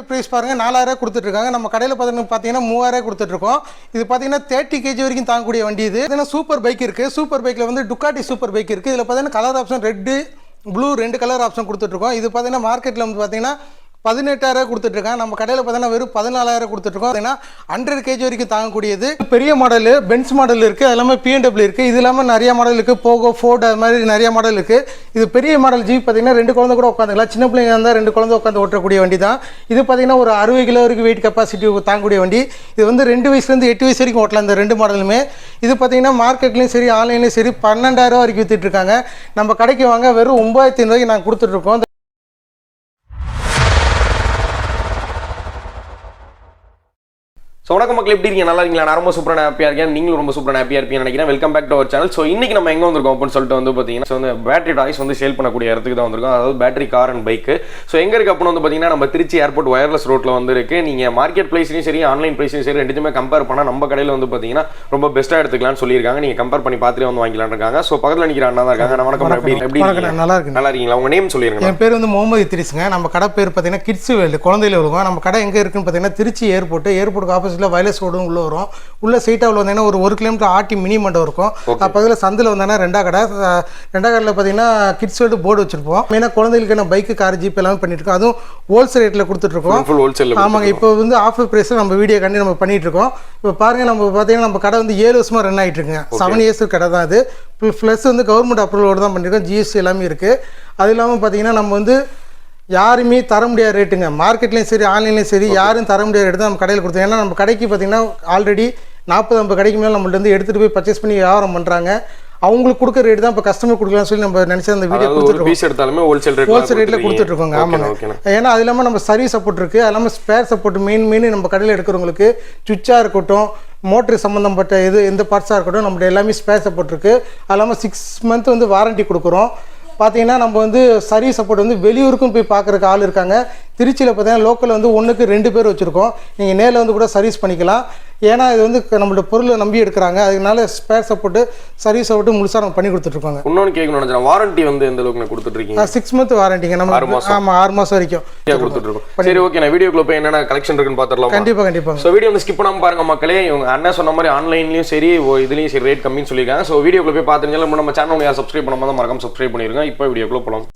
கடையில் ப்ரைஸ் பாருங்கள் நாலாயிரம் கொடுத்துட்ருக்காங்க. நம்ம கடையில் பார்த்தீங்கன்னா பார்த்தீங்கன்னா மூவாயிரம் கொடுத்துட்ருக்கோம். இது பார்த்தீங்கன்னா தேர்ட்டி கேஜி வரைக்கும் தாங்கக்கூடிய வண்டி இது. ஏன்னா சூப்பர் பைக் இருக்குது சூப்பர் பைக்கில் வந்து டுக்காட்டி சூப்பர் பைக் இருக்குது இதில் பார்த்தீங்கன்னா கலர் ஆப்ஷன் ரெட்டு ப்ளூ ரெண்டு கலர் ஆப்ஷன் கொடுத்துட்ருக்கோம். இது பார்த்தீங்கன்னா மார்க்கெட்டில் வந்து பார்த்தீங்கன்னா பதினெட்டாயிரம் கொடுத்துட்ருக்காங்க. நம்ம கடையில் பார்த்தீங்கன்னா வெறும் பதினாலாயிரம் கொடுத்துட்ருக்கோம். பார்த்தீங்கன்னா ஹண்ட்ரட் கேஜி வரைக்கும் தாங்கக்கூடியது. பெரிய மாடல் பென்ஸ் மாடல் இருக்குது அது இல்லாமல் பிஎன்டபிள்யூ இருக்குது இது இல்லாமல் நிறைய மாடல் இருக்குது போகோ ஃபோர்ட் அது மாதிரி நிறைய மாடல் இருக்குது இது பெரிய மாடல் ஜீப் பார்த்தீங்கன்னா ரெண்டு குழந்தை கூட உட்காந்துக்கலாம். சின்ன பிள்ளைங்க இருந்தால் ரெண்டு குழந்தை உட்காந்து ஓட்டக்கூடிய வண்டி தான். இது பார்த்தீங்கன்னா ஒரு அறுபது கிலோ வரைக்கும் வெயிட் கெப்பாசிட்டி தாங்கக்கூடிய வண்டி. இது வந்து ரெண்டு வயசுலேருந்து எட்டு வயசு வரைக்கும் ஓட்டலாம் இந்த ரெண்டு மாடலுமே இது பார்த்தீங்கன்னா மார்க்கெட்லேயும் சரி ஆன்லைன்லேயும் சரி பன்னெண்டாயிரம் வரைக்கும் விற்றுட்ருக்காங்க இருக்காங்க. நம்ம கடைக்கு வாங்க வெறும் ஒம்பதாயிரத்தி ஐநூறுவாய்க்கு நாங்கள் கொடுத்துட்ருக்கோம் ஸோ வணக்கம் மக்கள் எப்படி இருக்கீங்க? நல்லா இருக்கீங்களா? நான் ரொம்ப சூப்பரான ஹாப்பியாக இருக்கேன். நீங்களும் ரொம்ப சூப்பரான ஹாப்பியாக இருப்பீங்கன்னு நினைக்கிறேன். Welcome back to our channel so இன்னைக்கு நம்ம எங்கே வந்திருக்கோம் அப்படின்னு சொல்லிட்டு வந்து பார்த்தீங்கன்னா so வந்து பேட்டரி டாய்ஸ் வந்து சேல் பண்ணக்கூடிய இடத்துக்கு தான் வந்திருக்கோம். அதாவது battery car and bike so எங்கே இருக்கு அப்படின்னு வந்து பார்த்தீங்கன்னா நம்ம திருச்சி ஏர்போர்ட் ஒயர்லெஸ் ரோட்டில் வந்து இருக்கு. நீங்கள் மார்க்கெட் ப்ரைஸ்லையும் சரி ஆன்லைன் ப்ரைஸ்லையும் சரி ரெண்டுமே கம்பேர் பண்ணால் நம்ம கடையில் வந்து பார்த்தீங்கன்னா ரொம்ப பெஸ்ட்டாக எடுத்துக்கலாம்னு சொல்லியிருக்காங்க. நீங்கள் கம்பேர் பண்ணி பார்த்துட்டு வந்து வாங்கிக்கலாம்னு இருக்காங்க. ஸோ பக்கத்தில் நிற்கிற அண்ணா தான் இருக்காங்க. வணக்கம் எப்படி? நல்லா இருக்கேன். நல்லா இருக்கீங்களா? உங்க நேம் சொல்லிருங்க. என் பேர் வந்து முகமது இத்ரிஸுங்க நம்ம கடை பேர் பார்த்தீங்கன்னா கிட்ஸ் வேல்டு குழந்தையில விழுவோம் நம்ம கடை எங்கே இருக்குன்னு பார்த்தீங்கன்னா திருச்சி ஏர்போர்ட் ஏர்போர்ட்டுக்கு ஆப்போசிட்டில் வயலஸ் ரோடும் உள்ள வரும். உள்ள உள்ள வந்தீங்கன்னா ஒரு ஒரு கிலோமீட்டர் ஆட்டி மினி மண்டபம் இருக்கும். பக்கத்தில் சந்தில் வந்தாங்கன்னா ரெண்டா கடை. ரெண்டா கடையில் பார்த்தீங்கன்னா கிட்ஸ் வேல்டு போர்டு வச்சிருப்போம். மெயினாக குழந்தைகளுக்கான பைக்கு கார் ஜீப் எல்லாமே பண்ணிட்டு இருக்கோம் அதுவும் ஹோல்சேல் ரேட்டில் கொடுத்துட்ருக்கோம் ஆமாங்க இப்போ வந்து ஆஃபர் ப்ரைஸில் நம்ம வீடியோ கண்டி நம்ம பண்ணிட்டு இருக்கோம் இப்போ பாருங்க நம்ம பார்த்தீங்கன்னா நம்ம கடை வந்து ஏழு வருஷமா ரன் ஆகிட்டு இருக்குங்க செவன் இயர்ஸ் கடை தான் அது. ப்ளஸ் வந்து கவர்மெண்ட் அப்ரூவலோடு தான் பண்ணியிருக்கோம் ஜிஎஸ்டி எல்லாமே இருக்குது அது இல்லாமல் பார்த்தீங்கன்னா நம்ம வந்து யாருமே தர முடியாத ரேட்டுங்க. மார்க்கெட்லேயும் சரி ஆன்லைன்லேயும் சரி யாரும் தர முடியாத ரேட்டு தான் நம்ம கடையில் கொடுத்தோம். ஏன்னா நம்ம கடைக்கு பார்த்தீங்கன்னா ஆல்ரெடி நாற்பது ஐம்பது கடைக்கு மேலே நம்மள்ட்ட வந்து எடுத்துகிட்டு போய் பர்ச்சேஸ் பண்ணி வியாபாரம் பண்ணுறாங்க அவங்களுக்கு கொடுக்குற ரேட்டு தான் இப்போ கஸ்டமர் கொடுக்கலாம்னு சொல்லி நம்ம நினச்சி அந்த வீடியோ எடுத்தாலுமே ஹோல்சேல் ரேட் ஹோல்சேல் ரேட்டில் கொடுத்துட்ருக்கோங்க ஆமாங்க. ஏன்னா அது இல்லாமல் நம்ம சர்வீஸ் சப்போர்ட் இருக்குது அது இல்லாமல் ஸ்பேர் சப்போர்ட் மெயின் மெயின் நம்ம கடையில் எடுக்கிறவங்களுக்கு சுவிட்சாக இருக்கட்டும் மோட்ரு சம்மந்தப்பட்ட இது எந்த பார்ட்ஸாக இருக்கட்டும் நம்மள்ட்ட எல்லாமே ஸ்பேர் சப்போர்ட் இருக்குது அது இல்லாமல் சிக்ஸ் மந்த் வந்து வாரண்டி கொடுக்குறோம். பார்த்தீங்கன்னா நம்ம வந்து சர்வீஸ் சப்போர்ட் வந்து வெளியூருக்கும் போய் பார்க்குறக்கு ஆள் இருக்காங்க. திருச்சியில் பார்த்தீங்கன்னா லோக்கலில் வந்து ஒன்றுக்கு ரெண்டு பேர் வச்சுருக்கோம். நீங்கள் நேரில் வந்து கூட சர்வீஸ் பண்ணிக்கலாம். ஏன்னா இது வந்து நம்மளோட பொருளை நம்பி எடுக்கிறாங்க. அதனால ஸ்பேர் சப்போர்ட்டு சர்வீஸ் சப்போர்ட்டு முழுசாக நம்ம பண்ணி கொடுத்துட்ருக்கோங்க இன்னொன்னு கேட்கணும் நினைச்சேன். வாரண்டி வந்து எந்த அளவுக்கு இருக்கீங்க சிக்ஸ் மந்த் வாரண்டிங்க நம்ம ஆறு மாசம். ஆமாம் ஆறு மாதம் வரைக்கும். கொடுத்துட்டு இருக்கோம் சரி ஓகே நான் வீடியோக்குள்ள போய் என்னென்ன கலெக்ஷன் இருக்குன்னு பாத்துடலாம் கண்டிப்பாக கண்டிப்பாங்க ஸோ வீடியோ வந்து ஸ்கிப் பண்ணாம பாருங்க மக்களே. இவங்க அண்ணன் சொன்ன மாதிரி ஆன்லைன்லயும் சரி இதுலயும் சரி ரேட் கம்மின்னு சொல்லியிருக்காங்க. ஸோ வீடியோக்குள்ள போய் பார்த்துருந்தாலும் நம்ம சேனல் சப்ஸ்கிரைப் பண்ணாம தான் மறக்காம சப்ஸ்கிரைப் பண்ணிருங்க. இப்போ வீடியோக்குள்ள போலாம்.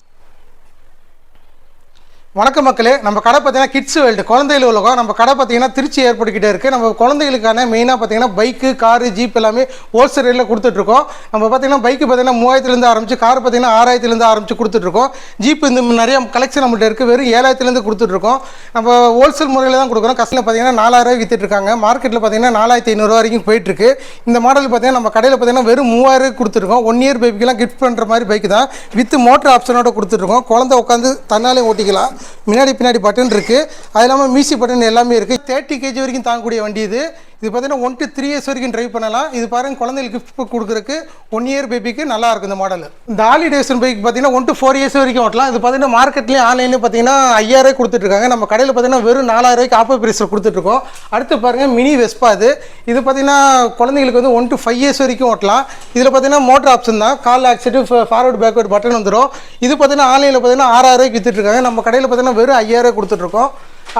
வணக்கம் மக்களே. நம்ம கடை பார்த்தீங்கன்னா கிட்ஸ் வேர்ல்டு குழந்தைகள் உலகம். நம்ம கடை பார்த்தீங்கன்னா திருச்சி ஏர்போர்ட் இருக்குது நம்ம குழந்தைகளுக்கான மெயினாக பார்த்தீங்கன்னா பைக்கு காரு ஜீப் எல்லாமே ஹோல்சேல் ரேட்டில் கொடுத்துட்ருக்கோம் நம்ம பார்த்தீங்கன்னா பைக்கு பார்த்தீங்கன்னா மூவாயிரத்துலேருந்து ஆரம்பிச்சு கார் பார்த்தீங்கன்னா ஆறாயிரத்துலேருந்து ஆரம்பிச்சு கொடுத்துட்ருக்கோம் ஜீப் இந்த நிறைய கலெக்ஷன் நம்மள்ட்ட இருக்குது வெறும் ஏழாயிரத்துலேருந்து கொடுத்துட்ருக்கோம் நம்ம ஹோல்சேல் முறையில் தான் கொடுக்குறோம். கஸ்டில் பார்த்தீங்கன்னா நாலாயிரம் விற்றுட்ருக்காங்க இருக்காங்க. மார்க்கெட்டில் பார்த்தீங்கன்னா நாலாயிரத்தி ஐநூறுரூவா வரைக்கும் போயிட்டுருக்கு இந்த மாடல் பார்த்தீங்கன்னா நம்ம கடையில் பார்த்தீங்கன்னா வெறும் மூவாயிரம் கொடுத்துருக்கோம் ஒன் இயர் பேபிக்கெல்லாம் கிஃப்ட் பண்ணுற மாதிரி பைக்கு தான். வித் மோட்டர் ஆப்ஷனோட கொடுத்துட்ருக்கோம் குழந்தை உட்காந்து தன்னாலே ஓட்டிக்கலாம். முன்னாடி பின்னாடி பட்டன் இருக்குது அது இல்லாமல் மியூசிக் பட்டன் எல்லாமே இருக்குது தேர்ட்டி கேஜி வரைக்கும் தாங்கக்கூடிய வண்டி இது. இது பார்த்தீங்கன்னா ஒன் டு த்ரீ இயர்ஸ் வரைக்கும் ட்ரைவ் பண்ணலாம். இது பாருங்க குழந்தைகளுக்கு கிஃப்ட் கொடுக்குறதுக்கு ஒன் இயர் பேபிக்கு நல்லா இருக்கும் இந்த மாடல் இந்த ஆலி டேஷன் பைக் பார்த்தீங்கன்னா ஒன் டு ஃபோர் இயர்ஸ் வரைக்கும் ஓட்டலாம். இது பார்த்தீங்கன்னா மார்க்கெட்லேயும் ஆன்லைன்லேயும் பார்த்தீங்கன்னா ஐயாயிரம் கொடுத்துட்ருக்காங்க நம்ம கடையில் பார்த்தீங்கன்னா வெறும் நாலாயிரம் ரூபாய்க்கு ஆஃபர் ப்ரைஸில் கொடுத்துட்ருக்கோம் அடுத்து பாருங்க மினி வெஸ்பா இது. இது பார்த்தீங்கன்னா குழந்தைங்களுக்கு வந்து ஒன் டு ஃபைவ் இயர்ஸ் வரைக்கும் ஓட்டலாம். இதில் பார்த்தீங்கன்னா மோட்டர் ஆப்ஷன் தான். கால் ஆக்சிட்டு ஃபார்வர்டு பேக்வர்டு பட்டன் வந்துடும் இது பார்த்தீங்கன்னா ஆன்லைனில் பார்த்தீங்கன்னா ஆறாயிரம் ரூபாய்க்கு வித்துட்ருக்காங்க நம்ம கடையில் பார்த்தீங்கன்னா வெறும் ஐயாயிரம் கொடுத்துட்ருக்கோம்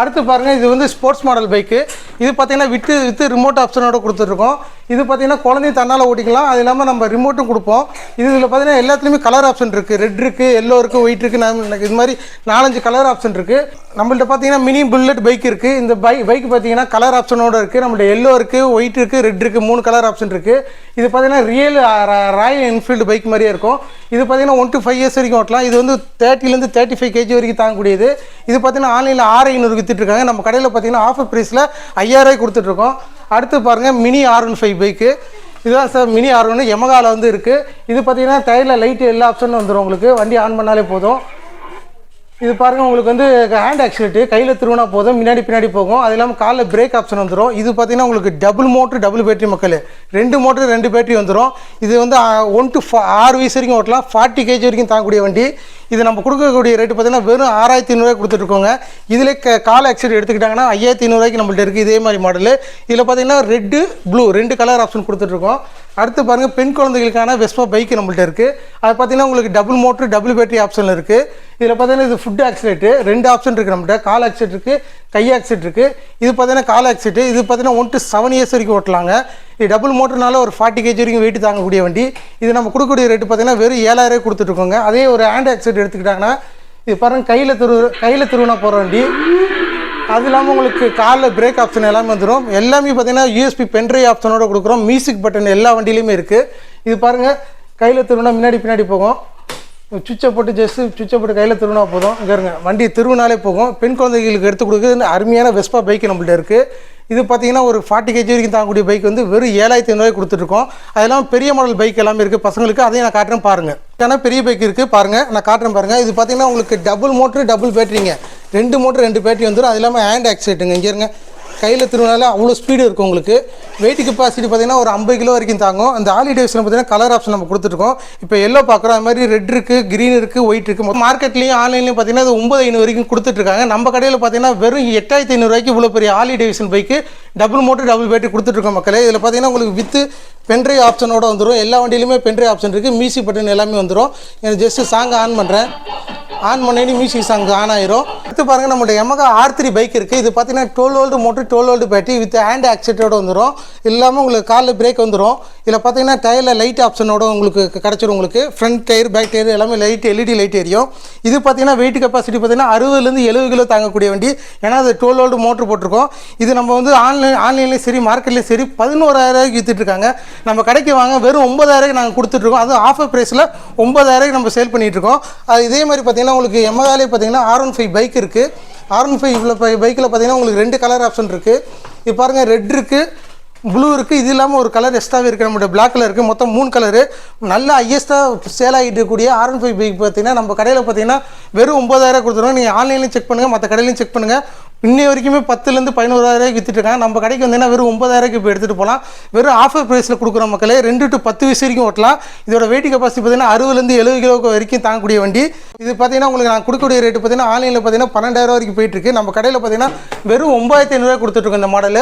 அடுத்து பாருங்கள் இது வந்து ஸ்போர்ட்ஸ் மாடல் பைக்கு இது பார்த்தீங்கன்னா வித்து வித்து ரிமோட் ஆப்ஷனோட கொடுத்துருக்கோம் இது பார்த்தீங்கன்னா குழந்தையும் தன்னால் ஓட்டிக்கலாம். அது இல்லாமல் நம்ம ரிமோட்டும் கொடுப்போம். இது இதில் பார்த்தீங்கன்னா எல்லாத்துலேயுமே கலர் ஆப்ஷன் இருக்குது ரெட் இருக்குது எல்லோ இருக்குது ஒயிட் இருக்குது இது மாதிரி நாலஞ்சு கலர் ஆப்ஷன் இருக்குது நம்மள்ட்ட பார்த்தீங்கன்னா மினி புல்லட் பைக் இருக்குது இந்த பைக் பைக் பார்த்தீங்கன்னா கலர் ஆப்ஷனோட இருக்குது நம்மள்ட்ட எல்லோ இருக்குது ஒயிட் இருக்குது ரெட் இருக்குது மூணு கலர் ஆப்ஷன் இருக்குது இது பார்த்தீங்கன்னா ரியல் ராயல் என்ஃபீல்டு பைக் மாதிரியே இருக்கும். இது பார்த்தீங்கன்னா ஒன் டு ஃபைவ் இயர்ஸ் வரைக்கும் ஓட்டலாம். இது வந்து தேர்ட்டிலேருந்து தேர்ட்டி ஃபைவ் கேஜி வரைக்கும் தாங்கக்கூடியது. இது பார்த்தீங்கன்னா ஆன்லைனில் ஆறு ஐநூறுக்கு விற்றுட்ருக்காங்க நம்ம கடையில் பார்த்தீங்கன்னா ஆஃபர் ப்ரைஸில் ஐயாயிரம் கொடுத்துட்ருக்கோம் அடுத்து பாருங்கள் mini R one five bike. இதுதான் சார் மினி ஆர் ஒன்று எமகாவில் வந்து இருக்குது இது பார்த்தீங்கன்னா டயரில் லைட்டு எல்லா ஆப்ஷனும் வந்துடும் உங்களுக்கு. வண்டி ஆன் பண்ணாலே போதும். இது பாருங்கள் உங்களுக்கு வந்து ஹேண்ட் ஆக்சிலேட்டு கையில் திருவினா போதும் முன்னாடி பின்னாடி போகும். அது இல்லாமல் காலில் பிரேக் ஆப்ஷன் வந்துடும் இது பார்த்தீங்கன்னா உங்களுக்கு டபுள் மோட்ரு டபுள் பேட்டரி மக்கள். ரெண்டு மோட்ரு ரெண்டு பேட்டரி வந்துடும் இது வந்து ஒன் டு ஃபா ஆறு வயசு வரைக்கும் ஓட்டலாம். ஃபார்ட்டி கேஜி வரைக்கும் தாங்கக்கூடிய வண்டி. இது நம்ம கொடுக்கக்கூடிய ரேட்டு பார்த்தீங்கன்னா வெறும் ஆறாயிரத்தி ஐநூறுரூவா கொடுத்துட்ருக்கோங்க. இதில் க கால் ஆக்சிடென்ட் எடுத்துக்கிட்டாங்கன்னா ஐயாயிரத்தி ஐநூறுரூவாய்க்கு நம்மள்ட்ட இருக்குது இதே மாதிரி மாடலு இதில் பார்த்தீங்கன்னா ரெட்டு ப்ளூ ரெண்டு கலர் ஆப்ஷன் கொடுத்துட்ருக்கோம். அடுத்து பாருங்கள் பெண் குழந்தைகளுக்கான வெஸ்பா பைக் நம்மள்ட்ட இருக்குது அது பார்த்தீங்கன்னா உங்களுக்கு double motor double battery option இருக்குது இதில் பார்த்தீங்கன்னா இது ஃபுட் ஆக்சிடென்ட் ரெண்டு ஆப்ஷன் இருக்குது நம்மள்ட்ட. கால் ஆக்சிட் இருக்குது கை ஆக்சிட் இருக்குது இது பார்த்தீங்கன்னா கால் ஆக்சிடென்ட் இது பார்த்தீங்கன்னா ஒன் டு செவன் இயர்ஸ் வரைக்கும் ஓட்டலாங்க. இது டபுள் மோட்டர்னால ஒரு ஃபார்ட்டி கேஜி வரைக்கும் வெயிட் தாங்கக்கூடிய வண்டி. இது நம்ம கொடுக்கக்கூடிய ரேட்டு பார்த்தீங்கன்னா வெறும் ஏழாயிரம் கொடுத்துட்ருக்கோங்க. அதே ஒரு ஹேண்ட் ஆக்சிடென்ட் எடுத்துக்கிட்டாங்கன்னா இது பாருங்கள் கையில் திரு கையில் திருவினா போகிற வண்டி. அது இல்லாமல் உங்களுக்கு காலில் பிரேக் ஆப்ஷன் எல்லாமே வந்துடும் எல்லாமே பார்த்தீங்கன்னா யூஎஸ்பி பென்ட்ரை ஆப்ஷனோட கொடுக்குறோம். மியூசிக் பட்டன் எல்லா வண்டியிலையுமே இருக்குது இது பாருங்கள் கையில் திருவினா முன்னாடி பின்னாடி போகும். சுவிட்சை போட்டு ஜஸ்ட்டு சுவிட்சை போட்டு கையில் திருவினா போதும். இங்கே இருங்க வண்டி திருவினாலே போகும். பெண் குழந்தைகளுக்கு எடுத்து கொடுக்குறது அருமையான வெஸ்பா பைக் நம்மள்ட்ட இருக்குது இது பார்த்தீங்கன்னா ஒரு ஃபார்ட்டி கேஜி வரைக்கும் தாங்கக்கூடிய பைக் வந்து வெறும் ஏழாயிரத்தி ஐநூறுவாய் கொடுத்துட்ருக்கோம் அது இல்லாமல் பெரிய மாடல் பைக் எல்லாமே இருக்குது பசங்களுக்கு அதையும் நான் காட்டுறேன் பாருங்கள் ஏன்னா பெரிய பைக் இருக்குது பாருங்கள் நான் காட்டுறேன் பாருங்கள் இது பார்த்தீங்கன்னா உங்களுக்கு டபுள் மோட்ரு டபுள் பேட்டரிங்க ரெண்டு மோட்ரு ரெண்டு பேட்டரி வந்துடும் அது இல்லாமல் ஹேண்ட் ஆக்சிடென்ட்டுங்க இங்கே இருங்க. கையில் திருவிழாவில் அவ்வளோ ஸ்பீடு இருக்கும் உங்களுக்கு. வெயிட் கெப்பாசிட்டி பார்த்திங்கன்னா ஒரு ஐம்பது கிலோ வரைக்கும் தாங்கும். அந்த ஆலி டேவ்ஸில் பார்த்தீங்கன்னா கலர் ஆப்ஷன் நம்ம கொடுத்துருக்கோம். இப்போ எல்லோ பார்க்குறோம். அது மாதிரி ரெட் இருக்குது க்ரீன் இருக்குது ஒயிட் இருக்குது மார்க்கெட்லேயும் ஆன்லைன்லையும் பார்த்தீங்கன்னா அது ஒம்பது ஐநூறு வரைக்கும் கொடுத்துட்ருக்காங்க நம்ம கடையில் பார்த்தீங்கன்னா வெறும் எட்டாயிரத்தி ஐநூறுரூவாய்க்கு இவ்வளோ பெரிய ஆலி டேவிஷன் bike double motor double battery கொடுத்துட்ருக்கோம் மக்களே. இதில் பார்த்தீங்கன்னா உங்களுக்கு வித்து பென்ட்ரைவ் ஆப்ஷனோட வந்துடும் எல்லா வண்டியிலுமே பென்ட்ரைவ் ஆப்ஷன் இருக்குது மியூசிக் பட்டன் எல்லாமே வந்துடும் எனக்கு ஜஸ்ட்டு சாங் ஆன் பண்ணுறேன் ஆன் பண்ணி மியூசிக் சாங் ஆன் ஆயிரும். அடுத்து பாருங்க நம்மளுடைய எமகா ஆர் த்ரீ பைக் இருக்குது இது பார்த்தீங்கன்னா twelve volt motor twelve volt battery with hand ஆக்சிடென்ட்டோட வந்துடும் இல்லாமல் உங்களுக்கு காலில் பிரேக் வந்துடும் இதில் பார்த்தீங்கன்னா டயரில் லைட் ஆப்ஷனோட உங்களுக்கு கிடச்சிரும் உங்களுக்கு. ஃப்ரண்ட் டயர் பேக் டயர் எல்லாமே லைட் எல்இடி லைட் எரியும். இது பார்த்தீங்கன்னா வெயிட் கெப்பாசிட்டி பார்த்தீங்கன்னா அறுபதுலேருந்து எழுபது கிலோ தாங்கக்கூடிய வண்டி. ஏன்னா அது டுவெல் ஓல்டு மோட்டர் போட்டிருக்கோம். இது நம்ம வந்து ஆன்லைன் ஆன்லைன்லேயும் சரி மார்க்கெட்லேயும் சரி பதினோராயிரூவாய்க்கு விற்றுட்ருக்காங்க நம்ம கடைக்கு வாங்க வெறும் ஒன்பதாயிரம் நாங்கள் கொடுத்துட்ருக்கோம் அதுவும் ஆஃபர் ப்ரைஸில் ஒன்பதாயிரம் நம்ம சேல் பண்ணிகிட்ருக்கோம் அது இதே மாதிரி பார்த்தீங்கன்னா உங்களுக்கு எம்எகாலே பார்த்தீங்கன்னா ஆர் ஒன் ஃபைவ் பைக் இருக்குது ஆர் ஒன் ஃபைவ் இவ்வளோ பைக்கில் பார்த்தீங்கன்னா உங்களுக்கு ரெண்டு கலர் ஆப்ஷன் இருக்குது இது பாருங்கள் ரெட் இருக்குது ப்ளூ இருக்குது இது இல்லாமல் ஒரு கலர் எக்ஸ்ட்ராவே இருக்குது நம்மளுடைய பிளாக் கலர் இருக்குது மொத்தம் மூணு கலரு நல்ல ஹையஸ்ட்டாக சேல் ஆகிட்டு இருக்கக்கூடிய ஆர் ஒன் ஃபைவ் பைக் பார்த்தீங்கன்னா நம்ம கடையில் பார்த்தீங்கன்னா வெறும் ஒம்பதாயிரம் கொடுத்துருவோம். நீங்கள் ஆன்லைன்லையும் செக் பண்ணுங்கள் மற்ற கடையிலையும் செக் பண்ணுங்கள் இன்னை வரைக்குமே பத்துலேருந்து பதினோராயிரம் வித்துட்டு நம்ம கடைக்கு வந்தீங்கன்னா வெறும் ஒன்பதாயிரம் இப்போ எடுத்துகிட்டு போகலாம் வெறும் ஆஃபர் ப்ரைஸில் கொடுக்குற மக்களே ரெண்டு டு பத்து வயசு வரைக்கும் ஓட்டலாம். இதோட வெயிட் கெப்பாசிட்டி பார்த்தீங்கன்னா அறுபதுலேருந்து எழுபது கிலோ வரைக்கும் தாங்கக்கூடிய வண்டி. இது பார்த்தீங்கன்னா உங்களுக்கு நான் கொடுக்கக்கூடிய ரேட்டு பார்த்தீங்கன்னா ஆன்லைனில் பார்த்தீங்கன்னா பன்னெண்டாயிரம் வரைக்கும் போயிட்டுருக்கு நம்ம கடையில் பார்த்தீங்கன்னா வெறும் ஒம்பாயிரத்தி ஐநூறுரூவா கொடுத்துட்ருக்கோம் இந்த மாடல்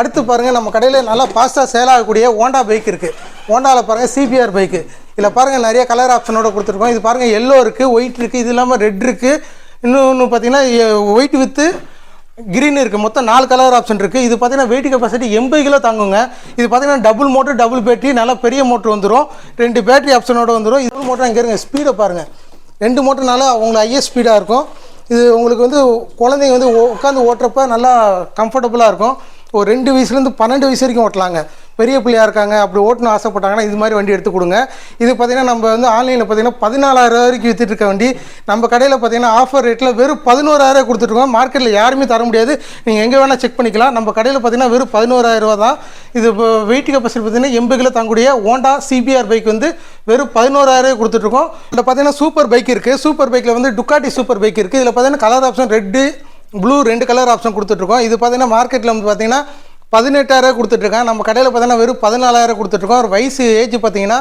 அடுத்து பாருங்கள் நம்ம கடையில் நல்லா ஃபாஸ்ட்டாக சேல் ஆகக்கூடிய ஹோண்டா பைக் இருக்குது ஹோண்டாவில் பாருங்கள் சிபிஆர் பைக்கு இதில் பாருங்கள் நிறைய கலர் ஆப்ஷனோட கொடுத்துருக்கோம். இது பாருங்கள் எல்லோ இருக்குது ஒயிட் இருக்குது இது இல்லாமல் ரெட் இருக்குது இன்னொன்று பார்த்தீங்கன்னா ஒயிட் வித்து கிரீன் இருக்குது மொத்தம் நாலு கலர் ஆப்ஷன் இருக்குது இது பார்த்தீங்கன்னா வெயிட் கெப்பாசிட்டி எண்பது கிலோ தாங்குங்க. இது பார்த்தீங்கன்னா டபுள் மோட்டர் டபுள் பேட்டரி நல்லா பெரிய மோட்டர் வந்துடும் ரெண்டு பேட்டரி ஆப்ஷனோட வந்துடும் இது மோட்டர் இங்கே இருங்க. ஸ்பீடை பாருங்கள் ரெண்டு மோட்டர்னால உங்களுக்கு ஹையஸ்ட் ஸ்பீடாக இருக்கும். இது உங்களுக்கு வந்து குழந்தைங்க வந்து உட்காந்து ஓட்டுறப்ப நல்லா கம்ஃபர்டபுளாக இருக்கும். ஒரு ரெண்டு வயசுலேருந்து பன்னெண்டு வயசு வரைக்கும் ஓட்டலாங்க. பெரிய பிள்ளையாக இருக்காங்க அப்படி ஓட்டணும் ஆசைப்பட்டாங்கன்னா இது மாதிரி வண்டி எடுத்து கொடுங்க இது பார்த்தீங்கன்னா நம்ம வந்து ஆன்லைனில் பார்த்தீங்கன்னா பதினாலாயிரம் வரைக்கும் விற்றுட்டு இருக்க வண்டி. நம்ம கடையில் பார்த்தீங்கன்னா ஆஃபர் ரேட்டில் வெறும் பதினோராயிரம் கொடுத்துருக்கோம் மார்க்கெட்டில் யாருமே தர முடியாது. நீங்கள் எங்கே வேணால் செக் பண்ணிக்கலாம். நம்ம கடையில் பார்த்தீங்கன்னா வெறும் பதினோராயிரம் ரூபா தான். இது இப்போ வெயிட் கெப்பாசிட்டி பார்த்தீங்கன்னா எண்பது கிலோ தாங்கக்கூடிய ஹோண்டா சிபிஆர் பைக் வந்து வெறும் பதினோராயிரம் கொடுத்துட்ருக்கோம் இதில் பார்த்தீங்கன்னா சூப்பர் பைக் இருக்குது சூப்பர் பைக்கில் வந்து டுக்காட்டி சூப்பர் பைக் இருக்குது இதில் பார்த்தீங்கன்னா கலர் ஆப்ஷன் ரெட்டு ப்ளூ ரெண்டு கலர் ஆப்ஷன் கொடுத்துட்ருக்கோம். இது பார்த்தீங்கன்னா மார்க்கெட்டில் வந்து பார்த்தீங்கன்னா பதினெட்டாயிரம் கொடுத்துட்ருக்காங்க. நம்ம கடையில் பார்த்தீங்கன்னா வெறும் பதினாலாயிரம் கொடுத்துட்ருக்கோம். ஒரு வயசு ஏஜ் பார்த்தீங்கன்னா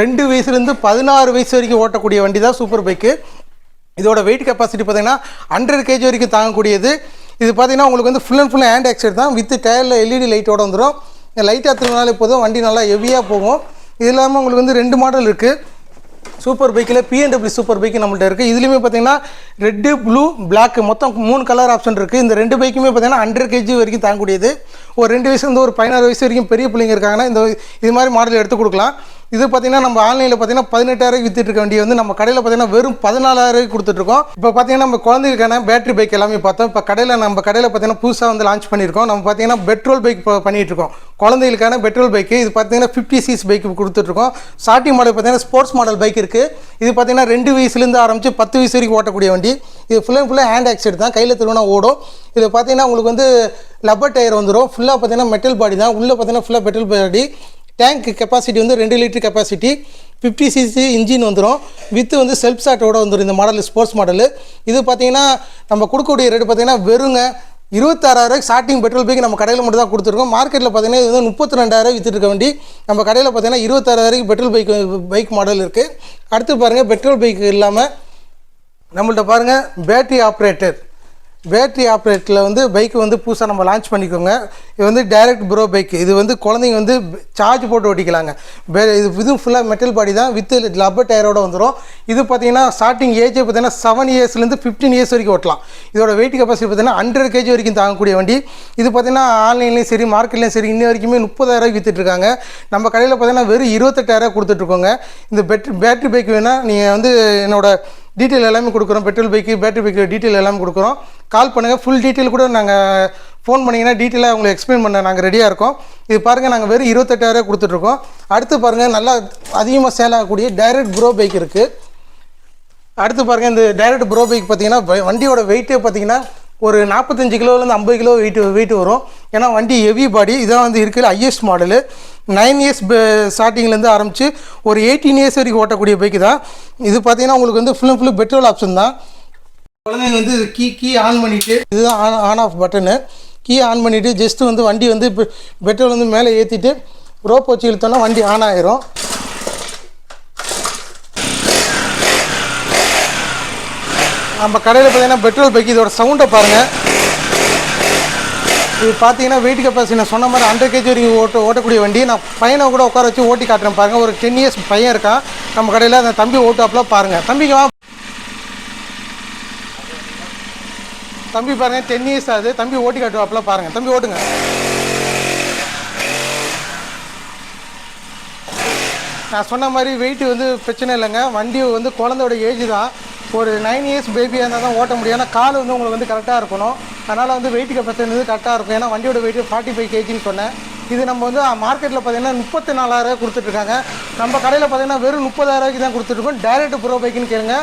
ரெண்டு வயசுலேருந்து பதினாறு வயசு வரைக்கும் ஓட்டக்கூடிய வண்டி தான் சூப்பர் பைக்கு இதோட வெயிட் கெப்பாசிட்டி பார்த்தீங்கன்னா ஹண்ட்ரட் கேஜி வரைக்கும் தாங்கக்கூடியது. இது பார்த்தீங்கன்னா உங்களுக்கு வந்து ஃபுல் அண்ட் ஃபுல் ஹேண்ட் ஆக்சைட் தான். வித் டயரில் எல்இடி லைட்டோட வந்துடும் லைட்டாக திரும்பினாலே போதும். வண்டி நல்லா ஹெவியாக போகும். இது இல்லாமல் உங்களுக்கு வந்து ரெண்டு மாடல் இருக்குது சூப்பர் பைக்கில் பிஎன்டபிள்யூ சூப்பர் பைக் நம்மள்ட்ட இருக்குது இதுலேயுமே பார்த்தீங்கன்னா ரெட்டு ப்ளூ பிளாக் மொத்தம் மூணு கலர் ஆப்ஷன் இருக்குது இந்த ரெண்டு பைக்குமே பார்த்தீங்கன்னா ஹண்ட்ரட் கேஜி வரைக்கும் தாங்கக்கூடியது. ஒரு ரெண்டு வயசுலேருந்து ஒரு பதினாறு வயசு வரைக்கும் பெரிய பிள்ளைங்க இருக்காங்கன்னா இந்த இது மாதிரி மாடல் எடுத்து கொடுக்கலாம். இது பார்த்தீங்கன்னா நம்ம ஆன்லைனில் பார்த்தீங்கன்னா பதினெட்டாயிரம் வித்துட்டு இருக்க வண்டி வந்து நம்ம கடையில் பார்த்தீங்கன்னா வெறும் பதினாலாயிரம் கொடுத்துட்ருக்கோம் இப்போ பார்த்தீங்கன்னா நம்ம குழந்தைகளுக்கான பேட்டரி பைக் எல்லாமே பார்த்தோம். இப்போ கடையில் நம்ம கடையில் பார்த்தீங்கன்னா புதுசாக வந்து லான்ச் பண்ணியிருக்கோம். நம்ம பார்த்தீங்கன்னா பெட்ரோல் பைக் பண்ணிகிட்டு இருக்கோம். குழந்தைகளுக்கான பெட்ரோல் பைக்கு இது பார்த்தீங்கன்னா ஃபிஃப்டி சிஸ் பைக் கொடுத்துட்ருக்கோம் ஸ்டார்டிங் மாடல் பார்த்தீங்கன்னா ஸ்போர்ட்ஸ் மாடல் பைக் இருக்குது இது பார்த்தீங்கன்னா ரெண்டு வயசுலேருந்து ஆரம்பித்து பத்து வயசு வரைக்கும் ஓட்டக்கூடிய வண்டி. இது ஃபுல் அண்ட் ஃபுல்லாக ஹேண்ட் ஆக்சைடு தான். கையில் திருவினா ஓடும். இது பார்த்தீங்கன்னா உங்களுக்கு வந்து லப்பர் டயர் வந்துடும் ஃபுல்லாக பார்த்தீங்கன்னா மெட்டல் பாடி தான். உள்ளே பார்த்தீங்கன்னா ஃபுல்லாக பெட்ரோல் பாடி டேங்க் கெப்பாசிட்டி வந்து ரெண்டு litre capacity fifty CC engine வந்துடும் வித்து வந்து செல்ஃப் ஸ்டார்ட்டோட வந்துடும் இந்த மாடல் ஸ்போர்ட்ஸ் மாடல் இது பார்த்தீங்கன்னா நம்ம கொடுக்கக்கூடிய ரேட்டு பார்த்தீங்கன்னா வெறுங்க இருபத்தாறாயிரம் ஸ்டார்டிங் பெட்ரோல் பைக் நம்ம கடையில் மட்டும் தான் கொடுத்துருக்கோம். மார்க்கெட்டில் பார்த்தீங்கன்னா இது வந்து முப்பத்தி ரெண்டாயிரம் வித்துட்டு இருக்க வண்டி நம்ம கடையில் பார்த்தீங்கன்னா இருபத்தாறாயிரம் பெட்ரோல் பைக் பைக் மாடல் இருக்குது அடுத்து பாருங்கள் பெட்ரோல் பைக் இல்லாமல் நம்மள்ட்ட பாருங்கள் பேட்டரி ஆப்ரேட்டர் பேட்ரி ஆப்ரேட்டரில் வந்து பைக் வந்து புதுசாக நம்ம லான்ச் பண்ணிக்கோங்க. இது வந்து டைரக்ட் ப்ரோ பைக் இது வந்து குழந்தைங்க வந்து சார்ஜ் போட்டு ஓட்டிக்கலாங்க. பே இது இதுவும் ஃபுல்லாக மெட்டல் பாடி தான் வித் லப்பர் டயரோட வந்துடும் இது பார்த்தீங்கன்னா ஸ்டார்டிங் ஏஜ் பார்த்தீங்கன்னா செவன் இயர்ஸ்லேருந்து ஃபிஃப்டீன் இயர்ஸ் வரைக்கும் ஓட்டலாம். இதோட வெயிட் கெப்பாசிட்டி பார்த்தீங்கன்னா ஹண்ட்ரட் கேஜி வரைக்கும் தாங்கக்கூடிய வண்டி. இது பார்த்தீங்கன்னா ஆன்லைன்லேயும் சரி மார்க்கெட்லேயும் சரி இன்ன வரைக்குமே முப்பதாயிரம் விற்றுட்ருக்காங்க நம்ம கடையில் பார்த்தீங்கன்னா வெறும் இருபத்தெட்டாயிரம் கொடுத்துட்ருக்கோங்க இந்த பெட்ரி பேட்ரி பைக் வேணால் நீங்கள் வந்து என்னோடய டீட்டெயில் எல்லாமே கொடுக்குறோம். Petrol bike battery bike detail எல்லாமே கொடுக்குறோம். கால் பண்ணுங்கள் ஃபுல் டீட்டெயில் கூட நாங்கள் ஃபோன் பண்ணிங்கன்னா டீட்டெயிலாக உங்களுக்கு எக்ஸ்பிளைன் பண்ண நாங்கள் ரெடியாக இருக்கோம். இது பாருங்கள் நாங்கள் வெறும் இருபத்தெட்டாயிரம் கொடுத்துட்ருக்கோம் அடுத்து பாருங்கள் நல்லா அதிகமாக சேல் ஆகக்கூடிய டைரக்ட் ப்ரோ பைக் இருக்குது அடுத்து பாருங்கள் இந்த டைரக்ட் ப்ரோ பைக் பார்த்தீங்கன்னா வண்டியோட வெயிட்டே பார்த்தீங்கன்னா ஒரு நாற்பத்தஞ்சு கிலோலேருந்து ஐம்பது கிலோ வெயிட் வெயிட் வரும். ஏன்னா வண்டி ஹெவி பாடி இதான் வந்து இருக்கிற ஹையஸ்ட் மாடலு நைன் இயர்ஸ் ஸ்டார்டிங்லேருந்து ஆரம்பித்து ஒரு எயிட்டீன் இயர்ஸ் வரைக்கும் ஓட்டக்கூடிய பைக் தான். இது பார்த்தீங்கன்னா உங்களுக்கு வந்து full and full petrol option தான். குழந்தைங்க வந்து கீ கீ ஆன் பண்ணிவிட்டு இதுதான் on on off button key on பண்ணிவிட்டு ஜஸ்ட்டு வந்து வண்டி வந்து பெட்ரோல் வந்து மேலே ஏற்றிட்டு ரோப் வச்சு இழுத்தோன்னா வண்டி ஆன் ஆகிரும் நம்ம கடையில் பார்த்தீங்கன்னா பெட்ரோல் பைக் இதோட சவுண்டை பாருங்கள் இது பார்த்தீங்கன்னா வெயிட் கெப்பாசிட்டி நான் சொன்ன மாதிரி ஹண்ட்ரட் கேஜி வரைக்கும் ஓட்ட ஓட்டக்கூடிய வண்டி. நான் பையனை கூட உட்கார வச்சு ஓட்டி காட்டுறேன் பாருங்கள் ஒரு டென் இயர்ஸ் பையன் இருக்கான். நம்ம கடையில் அந்த தம்பி ஓட்டுவாப்பில் பாருங்கள் தம்பிக்கு வா. தம்பி பாருங்கள் டென் இயர்ஸ் ஆகுது. தம்பி ஓட்டி காட்டுவாப்பில் பாருங்கள் தம்பி ஓட்டுங்க. நான் சொன்ன மாதிரி வெயிட் வந்து பிரச்சனை இல்லைங்க. வண்டி வந்து குழந்தையோட ஏஜ் தான். ஒரு நைன் இயர்ஸ் பேபியாக இருந்தால் தான் ஓட்ட முடியும். ஏன்னா கால் வந்து உங்களுக்கு வந்து கரெக்டாக இருக்கணும். அதனால் வந்து வெயிட் கெப்பாசிட்டி வந்து கரெக்டாக இருக்கும். ஏன்னா வண்டியோட வெயிட் ஃபார்ட்டி ஃபைவ் கேஜின்னு சொன்னேன். இது நம்ம வந்து மார்க்கெட்டில் பார்த்தீங்கன்னா முப்பத்தி நாலாயிரம் கொடுத்துட்ருக்காங்க. நம்ம கடையில் பார்த்தீங்கன்னா வெறும் முப்பதாயிரரூவாய்க்கு தான் கொடுத்துட்ருக்கோம். டைரக்ட் ப்ரோ பைக்குன்னு கேளுங்க.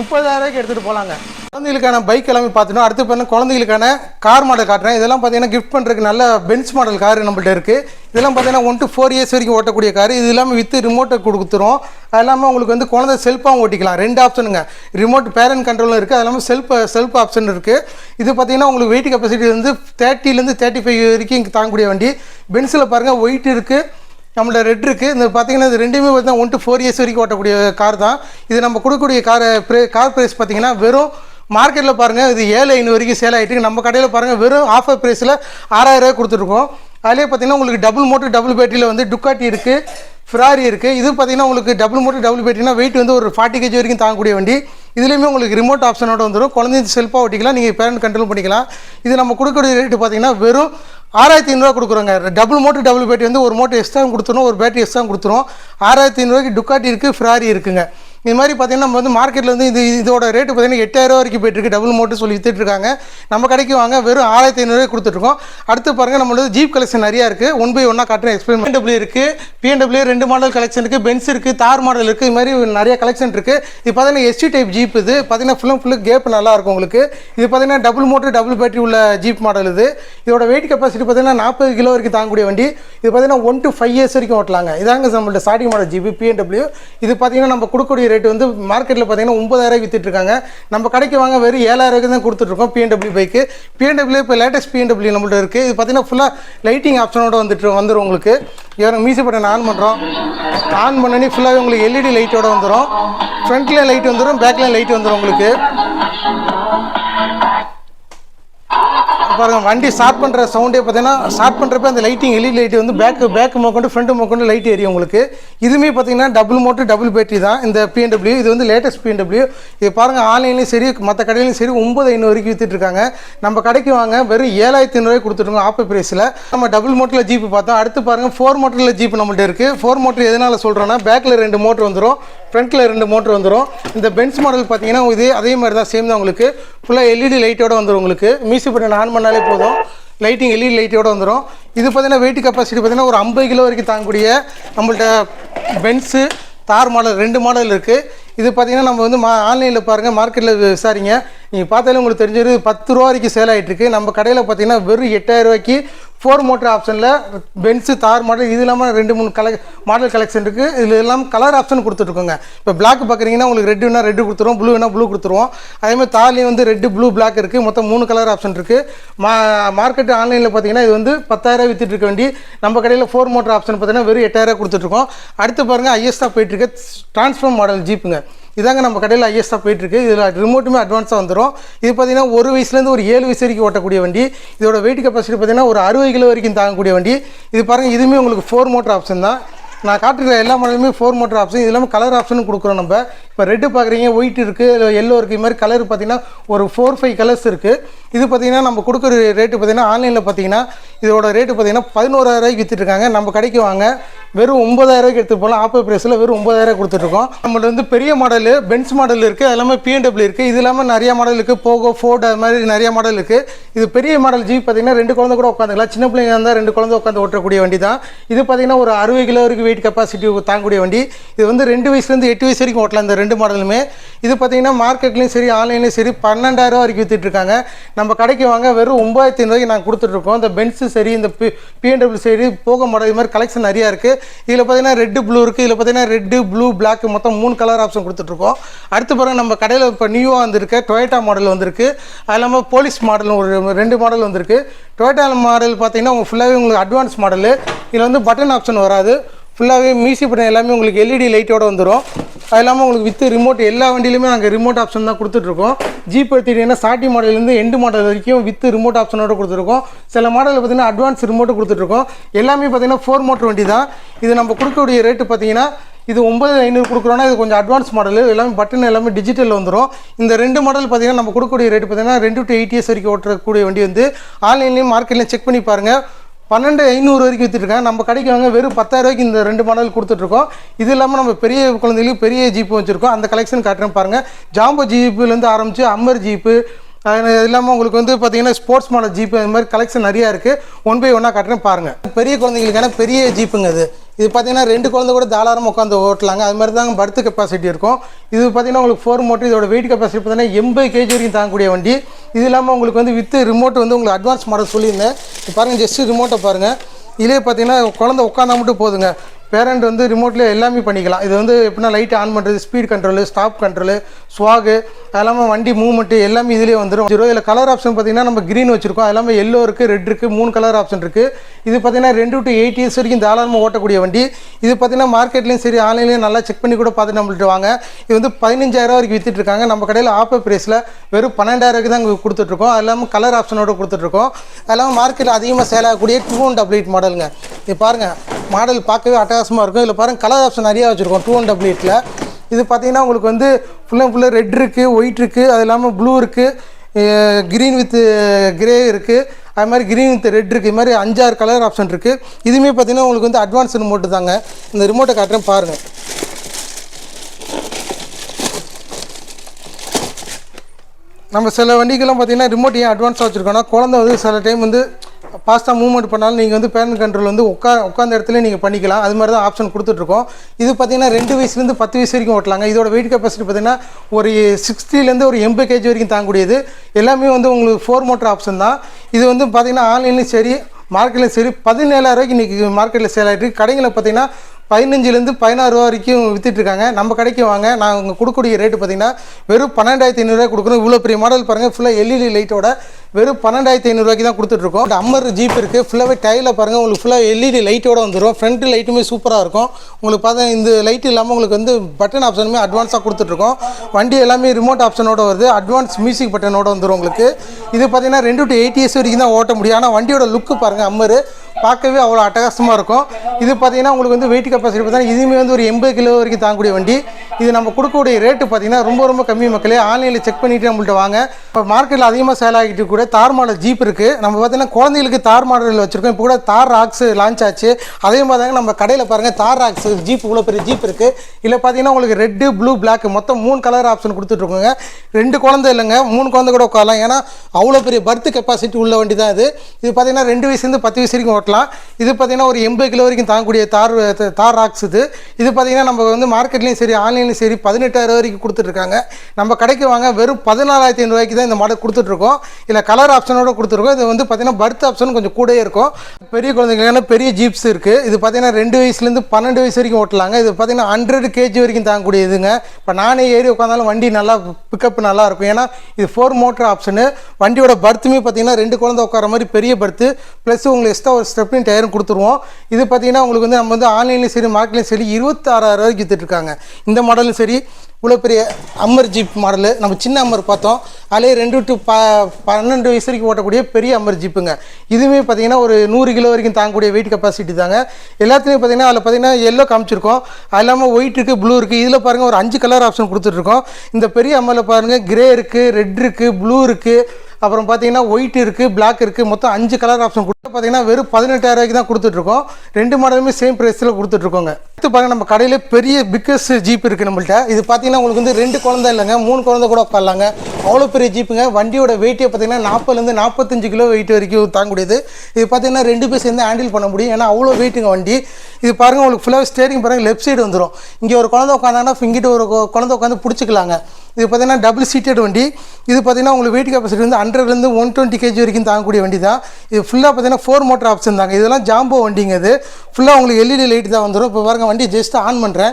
முப்பதாயிரரூவாய்க்கு எடுத்துகிட்டு போகலாங்க குழந்தைகளுக்கான பைக் எல்லாமே பார்த்துட்டோம் அடுத்து பார்த்தீங்கன்னா குழந்தைகளுக்கான கார் மாடல் காட்டுறேன். இதெல்லாம் பார்த்தீங்கன்னா கிஃப்ட் பண்ணுறதுக்கு நல்ல பென்ஸ் மாடல் கார் நம்மள்ட்ட இருக்குது இதெல்லாம் பார்த்தீங்கன்னா ஒன் டு ஃபோர் இயர்ஸ் வரைக்கும் ஓட்டக்கூடிய கார் இது இல்லாமல் வித்து ரிமோட்டை கொடுத்துரும். அது இல்லாமல் உங்களுக்கு வந்து குழந்தை செல்ஃபாகவும் ஓட்டிக்கலாம். ரெண்டு ஆப்ஷனுங்க ரிமோட் பேரண்ட் கண்ட்ரோலும் இருக்குது அது இல்லாமல் செல்ஃப் செல்ஃப் ஆப்ஷன் இருக்குது இது பார்த்தீங்கன்னா உங்களுக்கு வெயிட் கெப்பாசிட்டி வந்து தேர்ட்டிலேருந்து தேர்ட்டி ஃபைவ் வரைக்கும் இங்கே தாங்கக்கூடிய வண்டி. பென்ஸில் பாருங்கள் ஒயிட் இருக்குது நம்மள்ட்ட ரெட் இருக்குது இந்த பார்த்தீங்கன்னா இது ரெண்டுமே பார்த்தீங்கன்னா ஒன் டு ஃபோர் இயர்ஸ் வரைக்கும் ஓட்டக்கூடிய கார் தான். இது நம்ம கொடுக்கக்கூடிய கார் ப்ரே கார் ப்ரைஸ் பார்த்தீங்கன்னா வெறும் மார்க்கெட்டில் பாருங்கள் இது ஏழு ஐநூறு வரைக்கும் சேல் ஆகிட்டு நம்ம கடையில் பாருங்கள் வெறும் ஆஃபர் ப்ரைஸில் ஆறாயிரரூவா கொடுத்துருக்கோம் அதிலே பார்த்தீங்கன்னா உங்களுக்கு டபுள் மோட்டர் டபுள் பேட்டரியில் வந்து டுக்காட்டி இருக்குது ஃபிராரி இருக்குது இது பார்த்தீங்கன்னா உங்களுக்கு டபுள் மோட்டர் டபுள் பேட்டரினா வெயிட் வந்து ஒரு ஃபார்ட்டி கேஜி வரைக்கும் தாங்கக்கூடிய வண்டி. இதுலேயுமே உங்களுக்கு ரிமோட் ஆப்ஷனோட வந்துடும் குழந்தைங்க செல்ஃபாக ஓட்டிக்கலாம் நீங்கள் பேரண்ட் கண்ட்ரோல் பண்ணிக்கலாம். இது நம்ம கொடுக்கக்கூடிய ரேட்டு பார்த்தீங்கன்னா வெறும் ஆறாயிரத்தி ஐநூறுரூவா கொடுக்குறோங்க. டபுள் மோட்டர் டபுள் பேட்டரி வந்து ஒரு மோட்டர் எக்ஸ்ட்ரா கொடுத்துரும் ஒரு பேட்டரி எக்ஸ்ட்ரா கொடுத்துரும் ஆறாயிரத்தி ஐநூறுவாய்க்கு டுக்காட்டி இருக்குது ஃபிராரி இருக்குங்க. இது மாதிரி பார்த்தீங்கன்னா நம்ம வந்து மார்க்கெட்டில் வந்து இது இதோட ரேட்டு பார்த்தீங்கன்னா எட்டாயிரம் வரைக்கும் போயிட்டுருக்கு டபுள் மோட்டர் சொல்லி வித்துட்டு நம்ம கடைக்கு வாங்க வெறும் ஆயிரத்தி ஐநூறுவாய் கொடுத்துட்ருக்கோம் அடுத்து பாருங்கள் நம்மளோட ஜீப் கலெக்ஷன் நிறையா இருக்குது ஒன் பை ஒன்னாக காட்டுறேன் எக்ஸ்பிளைன் பிஎன்டபிள்யூ இருக்குது பிஎன்டபிள்யூ ரெண்டு மாடல் கலெக்ஷன் இருக்குது பென்ஸ் இருக்குது தார் மாடல் இருக்குது இது மாதிரி நிறைய கலெக்ஷன் இருக்குது இது பார்த்தீங்கன்னா எஸ்டி டைப் ஜீப் இது. பார்த்தீங்கன்னா ஃபுல்லும் ஃபுல்லு கேப் நல்லாயிருக்கும் உங்களுக்கு. இது பார்த்தீங்கன்னா டபுள் மோட்டர் டபுள் பேட்டரி உள்ள ஜீப் மாடல் இது. இதோட வெயிட் கெப்பாசிட்டி பார்த்தீங்கன்னா நாற்பது கிலோ வரைக்கும் தாங்கக்கூடிய வண்டி. இது பார்த்தீங்கன்னா ஒன் டு ஃபைவ் இயர்ஸ் வரைக்கும் ஓட்டலாங்க. இதாங்க நம்மள்ட்ட ஸ்டார்டிங் மாடல் ஜிபி பிஎன்டபிள்யூ இது பார்த்தீங்கன்னா நம்ம கொடுக்கக்கூடிய ரேட் வந்து மார்க்கெட்டில் பார்த்தீங்கன்னா ஒன்பதாயிரம் வித்துட்டு இருக்காங்க. நம்ம கடைக்கு வாங்க வெறும் ஏழாயிரம் தான் கொடுத்துட்ருக்கோம் பிஎன்டபிள்யூ பைக்கு பிஎன்டபிள்யூ இப்போ லேட்டஸ்ட் பிஎன்டபிள்யூ நம்மள்ட்ட இருக்குது இது பார்த்தீங்கன்னா ஃபுல்லாக லைட்டிங் ஆப்ஷனோட வந்துட்டு வந்துடும் உங்களுக்கு. இவங்க மீசி பட்டன் ஆன் பண்ணுறோம் ஆன் பண்ணனே ஃபுல்லாகவே உங்களுக்கு எல்இடி லைட்டோட வந்துடும் ஃப்ரண்ட்லேயும் லைட் வந்துடும் பேக்லேயும் லைட் வந்துடும் உங்களுக்கு. பாருங்க வண்டி ஸ்டார்ட் பண்ணுற சவுண்டே பார்த்தீங்கன்னா ஸ்டார்ட் பண்ணுறப்ப அந்த லைட்டிங் எலி லைட் வந்து பேக் பேக் மோக்கொண்டு ஃப்ரண்ட் மோக்கொண்டு லைட் எரியும் உங்களுக்கு. இதுவுமே பார்த்தீங்கன்னா டபுள் மோட்டர் டபுள் பேட்டரி தான். இந்த பிஎன்டபிள்யூ இது வந்து லேட்டஸ்ட் பிஎன்டபிள்யூ இது பாருங்கள் ஆன்லைன்லேயும் சரி மற்ற கடையிலையும் சரி ஒம்பது ஐநூறு வரைக்கும் வித்துட்டு இருக்காங்க. நம்ம கடைக்கு வாங்க வெறும் ஏழாயிரத்தி ஐநூறுவாய் கொடுத்துருக்கோம் ஆஃபர் ப்ரைஸில் நம்ம டபுள் மோட்டரில் ஜீப்பு பார்த்தோம். அடுத்து பாருங்கள் ஃபோர் மோட்டரில் ஜீப் நம்மள்ட்ட இருக்குது ஃபோர் மோட்டர் எதனால் சொல்கிறோன்னா பேக்கில் ரெண்டு மோட்டர் வந்துடும் ஃப்ரண்ட்டில் ரெண்டு மோட்டர் வந்துடும் இந்த பென்ஸ் மாடல் பார்த்தீங்கன்னா இது அதே மாதிரி தான் சேம் தான் உங்களுக்கு ஃபுல்லாக எல்இடி லைட்டோட வந்துடும் உங்களுக்கு. மீசி பட்டன் ஆன் பண்ணாலே போதும். லைட்டிங் எல்இடி லைட்டோட வந்துடும் இது பார்த்தீங்கன்னா வெயிட் கெப்பாசிட்டி பார்த்தீங்கன்னா ஒரு ஐம்பது கிலோ வரைக்கும் தாங்கக்கூடிய நம்மள்ட்ட பென்ஸு தார் மாடல் ரெண்டு மாடல் இருக்குது இது பார்த்தீங்கன்னா நம்ம வந்து மா ஆன்லைனில் பாருங்கள் மார்க்கெட்டில் விசாரிங்க. நீங்கள் பார்த்தாலே உங்களுக்கு தெரிஞ்சது பத்து ரூபா வரைக்கும் சேல் ஆகிட்டு இருக்கு. நம்ம கடையில் பார்த்தீங்கன்னா வெறும் எட்டாயிரம் ரூபாய்க்கு ஃபோர் மோட்டர் ஆப்ஷனில் பென்ஸு தார் மாடல் இது இல்லாமல் ரெண்டு மூணு கலெக் மாடல் கலெக்ஷன் இருக்குது இதில் எல்லாம் கலர் ஆப்ஷன் கொடுத்துட்ருக்கோங்க. இப்போ பிளாக் பார்க்குறீங்கன்னா உங்களுக்கு ரெட் வேணால் ரெட்டு கொடுத்துருவோம் ப்ளூ வேணால் ப்ளூ கொடுத்துருவோம். அதேமாதிரி தார்லேயும் வந்து ரெட்டு ப்ளூ பிளாக் இருக்குது மொத்தம் மூணு கலர் ஆப்ஷன் இருக்குது மா மார்க்கெட் ஆன்லைனில் பார்த்தீங்கன்னா இது வந்து பத்தாயிரம் வித்துட்டு இருக்க வேண்டி நம்ம கடையில் ஃபோர் மோட்டர் ஆப்ஷன் பார்த்தீங்கன்னா வெறும் எட்டாயிரம் கொடுத்துட்ருக்கோம். அடுத்து பாருங்கள் ஐஎஸ்டாக போயிட்டுருக்கு ட்ரான்ஸ்ஃபார்ம் மாடல் ஜீப்புங்க இதாங்க நம்ம கடையில் ஹையஸ்ட்டாக போயிட்டுருக்கு. இதில் ரிமோட்டுமே அட்வான்ஸாக வந்துடும் இது பார்த்தீங்கன்னா ஒரு வயசுலேருந்து ஒரு ஏழு வயசு வரைக்கும் ஓட்டக்கூடிய வண்டி. இதோட வெயிட் கெப்பாசிட்டி பார்த்தீங்கன்னா ஒரு அறுபது கிலோ வரைக்கும் தாங்கக்கூடிய வண்டி. இது பாருங்கள் இதுவுமே உங்களுக்கு ஃபோர் மோட்டர் ஆப்ஷன் தான். நான் காட்டுற எல்லா மாடலுமே ஃபோர் மோட்டர் ஆப்ஷன் இது இல்லாமல் கலர் ஆப்ஷனும் கொடுக்குறோம் நம்ம. இப்போ ரெட்டு பார்க்குறீங்க ஒயிட் இருக்குது எல்லோ இருக்குது இது மாதிரி கலர் பார்த்தீங்கன்னா ஒரு ஃபோர் ஃபைவ் கலர்ஸ் இருக்குது இது பார்த்தீங்கன்னா நம்ம கொடுக்குற ரேட்டு பார்த்தீங்கன்னா ஆன்லைனில் பார்த்தீங்கன்னா இதோட ரேட்டு பார்த்தீங்கன்னா பதினோராயிரூவாய்க்கு விற்றுட்ருக்காங்க நம்ம கடைக்கு வாங்க. வெறும் ஒம்பதாயிரம் ரூபாய்க்கு எடுத்து போகலாம். ஆப்போ ப்ரைஸில் வெறும் ஒம்பதாயிரம் கொடுத்துட்ருக்கோம் நம்மள்ட்ட வந்து பெரிய மாடல் பென்ஸ் மாடல் இருக்குது அது இல்லாமல் பிஎன்டபிள்யூ இருக்குது இது இல்லாமல் நிறையா மாடல் இருக்குது போகோ ஃபோர்ட் அது மாதிரி நிறைய மாடல் இருக்குது இது பெரிய மாடல் ஜீப் பார்த்தீங்கன்னா ரெண்டு குழந்தை கூட உட்காந்துக்கலாம். சின்ன பிள்ளைங்க இருந்தால் ரெண்டு குழந்தை உட்காந்து ஓட்டக்கூடிய வண்டி தான். இது பார்த்தீங்கன்னா ஒரு அறுபது கிலோ வரைக்கும் வெயிட் கெப்பாசிட்டி தாங்கக்கூடிய வண்டி. இது வந்து ரெண்டு வயசுலேருந்து எட்டு வயசு வரைக்கும் ஓட்டலாம். இந்த ரெண்டு ரெண்டு மாடலுமே. இது பார்த்தீங்கன்னா மார்க்கெட்லேயும் சரி ஆன்லைன்லேயும் சரி பன்னெண்டாயிரம் ரூபா வரைக்கும் வித்துட்டு இருக்காங்க. நம்ம கடைக்கு வாங்க வெறும் ஒம்பதாயிரத்தி ஐநூறுவாய்க்கு நாங்கள் கொடுத்துட்ருக்கோம் இந்த பென்ஸு சரி இந்த பி பிஎன்டபிள்யூ சரி போக மாடல் இது மாதிரி கலெக்ஷன் நிறையா இருக்குது இதில் பார்த்தீங்கன்னா ரெட்டு ப்ளூ இருக்குது இதில் பார்த்தீங்கன்னா ரெட்டு ப்ளூ பிளாக் மொத்தம் மூணு கலர் ஆப்ஷன் கொடுத்துட்ருக்கோம் அடுத்து பிறகு நம்ம கடையில் இப்போ நியூவாக வந்திருக்க. டொயேட்டா மாடல் வந்திருக்கு. அது இல்லாமல் போலீஸ் மாடல் ஒரு ரெண்டு மாடல் வந்திருக்கு. டொயேட்டா மாடல் பார்த்தீங்கன்னா உங்களுக்கு ஃபுல்லாகவே உங்களுக்கு அட்வான்ஸ் மாடலு இதில் வந்து பட்டன் ஆப்ஷன் வராது. ஃபுல்லாகவே மியூசிக் பட்டன் எல்லாமே உங்களுக்கு எல்இடி லைட்டோட வந்துடும் அது இல்லாமல் உங்களுக்கு வித்து ரிமோட் எல்லா வண்டியிலுமே நாங்கள் ரிமோட் ஆப்ஷன் தான் கொடுத்துட்ருக்கோம். ஜீப் எடுத்துக்கிட்டிங்கன்னா சாட்டி மாடல்லேருந்து எண்டு மாடல் வரைக்கும் வித்து ரிமோட் ஆப்ஷனோட கொடுத்துருக்கோம் சில மாடலில் பார்த்தீங்கன்னா அட்வான்ஸ் ரிமோட்டு கொடுத்துட்ருக்கோம். எல்லாமே பார்த்தீங்கன்னா ஃபோர் மோட்டர் வண்டி தான். இது நம்ம கொடுக்கக்கூடிய ரேட்டு பார்த்தீங்கன்னா இது ஒன்பது ஐநூறு கொடுக்குறோன்னா இது கொஞ்சம் அட்வான்ஸ் மாடல் எல்லாமே பட்டன் எல்லாமே டிஜிட்டல் வந்துடும் இந்த ரெண்டு மாடல் பார்த்தீங்கன்னா நம்ம கொடுக்கக்கூடிய ரேட்டு பார்த்தீங்கன்னா ரெண்டு டு எயிட் இயர்ஸ் வரைக்கும் ஓட்டக்கூடிய வண்டி வந்து ஆன்லைன்லேயும் மார்க்கெட்லேயும் செக் பண்ணி பாருங்கள் பன்னெண்டு ஐநூறு வரைக்கும் விற்றுருக்காங்க நம்ம கடைக்கு வாங்க வெறும் பத்தாயிரம் ரூபாய்க்கு இந்த ரெண்டு மாடல் கொடுத்துட்ருக்கோம். இது இல்லாமல் நம்ம பெரிய குழந்தைகளுக்கு பெரிய ஜீப்பு வச்சுருக்கோம். அந்த கலெக்ஷன் காட்டுறேன் பாருங்கள் ஜாம்போ ஜீப்புலேருந்து ஆரம்பித்து அம்மர் ஜீப்பு அது இல்லாமல் உங்களுக்கு வந்து பார்த்தீங்கன்னா ஸ்போர்ட்ஸ் மாடல் ஜீப்பு அது மாதிரி கலெக்ஷன் நிறையா இருக்குது ஒன் பை ஒன்னாக காட்டுறேன் பாருங்கள் பெரிய குழந்தைங்களுக்கான பெரிய ஜீப்புங்க இது. இது பார்த்தீங்கன்னா ரெண்டு குழந்தை கூட தாராளமாக உட்காந்து ஓட்டலாங்க. அது மாதிரி தாங்க பர்த் கெப்பாசிட்டி இருக்கும். இது பார்த்தீங்கன்னா உங்களுக்கு ஃபோர் மோட்டர் இதோட வெயிட் கெப்பாசிட்டி பார்த்தீங்கன்னா எண்பது கேஜி வரைக்கும் தாங்கக்கூடிய வண்டி. இது இல்லாமல் உங்களுக்கு வந்து வித்து ரிமோட் வந்து உங்களுக்கு அட்வான்ஸ் மாடல் சொல்லியிருந்தேன். பாருங்கள் ஜஸ்ட்டு ரிமோட்டை பாருங்கள் இதிலே பார்த்தீங்கன்னா குழந்தை உட்காந்தா மட்டும் போதுங்க. பேரண்ட் வந்து ரிமோட்லேயே எல்லாமே பண்ணிக்கலாம். இது வந்து எப்படின்னா லைட் ஆன் பண்ணுறது ஸ்பீட் கண்ட்ரோலு ஸ்டாப் கண்ட்ரோலு ஸ்வாகு எல்லாமே வண்டி மூவ்மெண்ட்டு எல்லாமே இதிலே வந்துடும் ஜீரோ இதில் கலர் ஆப்ஷன் பார்த்தீங்கன்னா நம்ம க்ரீன் வச்சுருக்கோம். எல்லாமே எல்லோ இருக்குது ரெட் இருக்குது மூணு கலர் ஆப்ஷன் இருக்குது இது பார்த்தீங்கன்னா ரெண்டு டு எயிட் இயர்ஸ் வரைக்கும் தாராளமாக ஓட்டக்கூடிய வண்டி. இது பார்த்தீங்கன்னா மார்க்கெட்லேயும் சரி ஆன்லைன்லேயும் நல்லா செக் பண்ணி கூட பார்த்து நம்மள்ட்ட வாங்க. இது வந்து பதினஞ்சாயிரம் வரைக்கும் விற்றுட்ருக்காங்க நம்ம கடையில் ஆப்பர் ப்ரைஸில் வெறும் பன்னெண்டாயிரம் தான் கொடுத்துட்ருக்கோம். அது இல்லாமல் கலர் ஆப்ஷனோட கொடுத்துட்ருக்கோம். அது இல்லாமல் மார்க்கெட்டில் அதிகமாக சேல் ஆகக்கூடிய டூ அண்ட் டபுள் எயிட் மாடலுங்க இது பாருங்கள் மாடல் பார்க்கவே அட்டா அட்டகாசமாக இருக்கும். இதில் பாருங்கள் கலர் ஆப்ஷன் நிறையா வச்சுருக்கோம். டூ ஒன் டபுள் எயிட்டில் இது பார்த்தீங்கன்னா உங்களுக்கு வந்து ஃபுல் அண்ட் ஃபுல்லாக ரெட் இருக்குது ஒயிட் இருக்குது அது இல்லாமல் ப்ளூ இருக்குது க்ரீன் வித்து கிரே இருக்குது அது மாதிரி க்ரீன் வித் ரெட் இருக்குது இது மாதிரி அஞ்சாறு கலர் ஆப்ஷன் இருக்குது இதுவுமே பார்த்தீங்கன்னா உங்களுக்கு வந்து அட்வான்ஸ் ரிமோட்டு தாங்க. இந்த ரிமோட்டை காட்டுறேன் பாருங்கள் நம்ம சில வண்டிக்கெல்லாம் பார்த்தீங்கன்னா ரிமோட் ஏன் அட்வான்ஸாக வச்சுருக்கோம்னா குழந்தை வந்து சில டைம் வந்து ஃபாஸ்ட்டாக மூவ்மெண்ட் பண்ணாலும் நீங்கள் வந்து பேரண்ட் கண்ட்ரோல் வந்து உட்கா உட்காந்த இடத்துல நீங்கள் பண்ணிக்கலாம். அது மாதிரி தான் ஆப்ஷன் கொடுத்துட்ருக்கோம். இது பார்த்தீங்கன்னா ரெண்டு வயசுலேருந்து பத்து வயசு வரைக்கும் ஓட்டலாங்க. இதோட வெயிட் கெப்பாசிட்டி பார்த்தீங்கன்னா ஒரு சிக்ஸ்டிலேருந்து ஒரு எண்பது கேஜி வரைக்கும் தாங்கக்கூடியது. எல்லாமே வந்து உங்களுக்கு ஃபோர் மோட்டர் ஆப்ஷன் தான். இது வந்து பார்த்தீங்கன்னா ஆன்லைன்லேயும் சரி மார்க்கெட்லையும் சரி பதினேழாயிரம் ரூபாய்க்கு இன்றைக்கி மார்க்கெட்டில் சேல் ஆகிட்டு கடைங்களில் பார்த்தீங்கன்னா பதினஞ்சுலேருந்து பதினாறு ரூபா வரைக்கும் விற்றுட்ருக்காங்க நம்ம கடைக்கு வாங்க. நான் உங்கள் கொடுக்கக்கூடிய ரேட்டு பார்த்தீங்கன்னா வெறும் பன்னெண்டாயிரத்தி ஐநூறுரூவா கொடுக்குறோம் இவ்வளோ பெரிய மாடல் பாருங்கள் ஃபுல்லாக எல்இடி லைட்டோட வெறும் பன்னெண்டாயிரத்தி ஐநூறுரூவாய்க்கு தான் கொடுத்துட்ருக்கோம். இந்த அம்மர் ஜீப் இருக்குது ஃபுல்லாகவே டைலில் பாருங்கள் உங்களுக்கு ஃபுல்லாக எல்இடி லைட்டோட வந்துடும் ஃப்ரண்ட் லைட்டுமே சூப்பராக இருக்கும். உங்களுக்கு பார்த்தா இந்த லைட் இல்லாமல் உங்களுக்கு வந்து பட்டன் ஆப்ஷனுமே அட்வான்ஸாக கொடுத்துட்ருக்கோம். வண்டி எல்லாமே ரிமோட் ஆப்ஷனோட வருது. அட்வான்ஸ் மியூசிக் பட்டனோட வந்துடும் உங்களுக்கு. இது பார்த்தீங்கன்னா ரெண்டு டு எயிட் இயர்ஸ் வரைக்கும் தான் ஓட்ட முடியும். ஆனால் வண்டியோட லுக்கு பாருங்கள் அம்மர். பார்க்கவே அவ்வளோ அட்டகாசமாக இருக்கும். இது பார்த்தீங்கன்னா உங்களுக்கு வந்து வெயிட் கெப்பாசிட்டி பார்த்தீங்கன்னா இதுவுமே வந்து ஒரு எண்பது கிலோ வரைக்கும் தாங்கக்கூடிய வண்டி. இது நம்ம கொடுக்கக்கூடிய ரேட்டு பார்த்தீங்கன்னா ரொம்ப ரொம்ப கம்மி மக்களே. ஆன்லைனில் செக் பண்ணிவிட்டு நம்மள்ட்ட வாங்க. இப்போ மார்க்கெட்டில் அதிகமாக சேல் ஆகிட்டு கூட தார் மாடல் ஜீப் இருக்குது நம்ம பார்த்தீங்கன்னா குழந்தைகளுக்கு தார் மாடல் வச்சுருக்கோம். இப்போ கூட தார் ராக்ஸ் லான்ச் ஆச்சு. அதே மாதிரி தாங்க நம்ம கடையில் பாருங்கள் தார் ராக்ஸ் ஜீப் இவ்வளோ பெரிய ஜீப் இருக்குது இல்லை பார்த்தீங்கன்னா உங்களுக்கு ரெட்டு ப்ளூ பிளாக் மொத்தம் மூணு கலர் ஆப்ஷன் கொடுத்துட்ருக்கோங்க ரெண்டு குழந்தை இல்லைங்க மூணு குழந்தை கூட உட்காரலாம். ஏன்னா அவ்வளோ பெரிய பர்த் கெப்பாசிட்டி உள்ள வண்டி தான் இது. இது பார்த்தீங்கன்னா ரெண்டு வயசுலேருந்து பத்து வயசு வரைக்கும் ஓட்டலாம். இது பார்த்தீங்கன்னா ஒரு எண்பது கிலோ வரைக்கும் தாங்கக்கூடிய தார் தார் ராக்ஸ் இது. இது பார்த்தீங்கன்னா நம்ம வந்து மார்க்கெட்லேயும் சரி ஆன்லைன்லையும் சரி பதினெட்டாயிரம் வரைக்கும் கொடுத்துட்ருக்காங்க. நம்ம கடைக்கு வாங்க வெறும் பதினாலாயிரத்தி ஐநூறுவாய்க்கு தான் இந்த மாடல் கொடுத்துட்ருக்கோம். இல்லை கலர் ஆப்ஷனோட கொடுத்துருக்கோம். இது வந்து பார்த்தீங்கன்னா பர்த் ஆப்ஷன் கொஞ்சம் கூடயே இருக்கும். பெரிய குழந்தைங்களுக்கான பெரிய ஜீப்ஸ் இருக்குது இது பார்த்தீங்கன்னா ரெண்டு வயசுலேருந்து பன்னெண்டு வயசு வரைக்கும் ஓட்டலாங்க. இது பார்த்தீங்கன்னா ஹண்ட்ரட் கேஜி வரைக்கும் தாங்கக்கூடிய இதுங்க. இப்போ நானே ஏறி உட்காந்தாலும் வண்டி நல்லா பிக்கப் நல்லா இருக்கும். ஏன்னா இது ஃபோர் மோட்டர் ஆப்ஷனு வண்டியோட பர்த்துமே பார்த்தீங்கன்னா ரெண்டு குழந்தை உட்கார மாதிரி பெரிய பர்த்து ப்ளஸ் உங்களுக்கு எக்ஸ்ட்ரா ஒரு ஸ்டெப்னிங் டயரும் கொடுத்துருவோம். இது பார்த்தீங்கன்னா உங்களுக்கு வந்து நம்ம வந்து ஆன்லைன்லையும் சரி மார்க்கெட்லையும் சரி இருபத்தாறாயிரம் ரூபாய்க்கு வித்துட்ருக்காங்க இந்த மாடலும் சரி இவ்வளோ பெரிய அம்மர் ஜீப் மாடலு நம்ம சின்ன அம்மர் பார்த்தோம். அதிலே ரெண்டு டு ப பன்னெண்டு வயசு வரைக்கும் ஓட்டக்கூடிய பெரிய அம்மர் ஜீப்புங்க இதுவுமே பார்த்தீங்கன்னா ஒரு நூறு கிலோ வரைக்கும் தாங்கக்கூடிய வெயிட் கெப்பாசிட்டி தாங்க. எல்லாத்துலேயும் பார்த்தீங்கன்னா அதில் பார்த்தீங்கன்னா எல்லோ காமிச்சிருக்கோம். அது இல்லாமல் ஒயிட் இருக்குது ப்ளூ இருக்குது இதில் பாருங்கள் ஒரு அஞ்சு கலர் ஆப்ஷன் கொடுத்துட்ருக்கோம் இந்த பெரிய அம்மரில் பாருங்கள் கிரே இருக்குது ரெட் இருக்குது ப்ளூ இருக்குது அப்புறம் பார்த்தீங்கன்னா ஒயிட் இருக்குது பிளாக் இருக்குது மொத்தம் அஞ்சு கலர் ஆப்ஷன் கொடுத்து பார்த்தீங்கன்னா வெறும் பதினெட்டாயிரம் ரூபாய்க்கு தான் கொடுத்துட்ருக்கோம். ரெண்டு மாடலுமே சேம் ப்ரைஸில் கொடுத்துட்ருக்கோங்க. அடுத்து பாருங்கள் நம்ம கடையில் பெரிய பிக்கஸ்ட் ஜீப் இருக்குது நம்மள்ட்ட. இது பார்த்தீங்கன்னா உங்களுக்கு வந்து ரெண்டு குழந்தை இல்லைங்க மூணு குழந்தை கூட உட்காரலாங்க. அவ்வளோ பெரிய ஜீப்புங்க வண்டியோட வெயிட்டே பார்த்தீங்கன்னா நாற்பதுலேருந்து நாற்பத்தஞ்சு கிலோ வெயிட் வரைக்கும் தாங்கக்கூடியது. இது பார்த்தீங்கன்னா ரெண்டு பேர் சேர்ந்து ஹேண்டில் பண்ண முடியும். ஏன்னா அவ்வளோ வெயிட்டுங்க வண்டி. இது பாருங்கள் உங்களுக்கு ஃபுல்லாக ஸ்டேரிங் பாருங்கள் லெஃப்ட் சைடு வந்துடும் இங்கே ஒரு குழந்தை உட்காந்தாங்கன்னா இங்கிட்ட ஒரு குழந்தை உட்காந்து பிடிச்சிக்கலாங்க. இது பார்த்தீங்கன்னா டபுள் சீட்டட் வண்டி. இது பார்த்தீங்கன்னா உங்களுக்கு வெயிட் கெப்பாசிட்டி வந்து ஹண்ட்ரட்லேருந்து ஒன் டுவெண்ட்டி கேஜி வரைக்கும் தாங்கக்கூடிய வண்டி தான். இது ஃபுல்லாக பார்த்தீங்கன்னா ஃபோர் மோட்டர் ஆப்ஷன் தாங்க. இதெல்லாம் ஜாம்போ வண்டிங்க இது. ஃபுல்லாக உங்களுக்கு எல்இடி லைட் தான் வந்துடும் இப்போ பாருங்கள் வண்டி ஜஸ்ட் ஆன் பண்ணுறேன்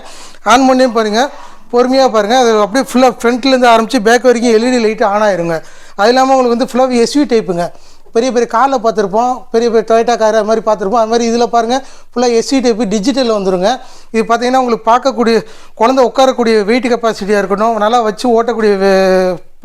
ஆன் பண்ணி பாருங்கள் பொறுமையாக பாருங்கள் அது அப்படியே ஃபுல்லாக ஃப்ரண்ட்லேருந்து ஆரம்பித்து பேக் வரைக்கும் எல்இடி லைட்டு ஆன் ஆயிருங்க. அது இல்லாமல் உங்களுக்கு வந்து ஃபுல்லாக எஸ்யூ டைப்புங்க பெரிய பெரிய காரில் பார்த்துருப்போம். பெரிய பெரிய டொயட்டா கார் அது மாதிரி பார்த்துருப்போம். அது மாதிரி இதில் பாருங்கள் ஃபுல்லாக எஸ்சி டைப்பு டிஜிட்டலில் வந்துடுங்க இது பார்த்தீங்கன்னா உங்களுக்கு பார்க்கக்கூடிய குழந்தை உட்காரக்கூடிய வெயிட் கெப்பாசிட்டியாக இருக்கட்டும் நல்லா வச்சு ஓட்டக்கூடிய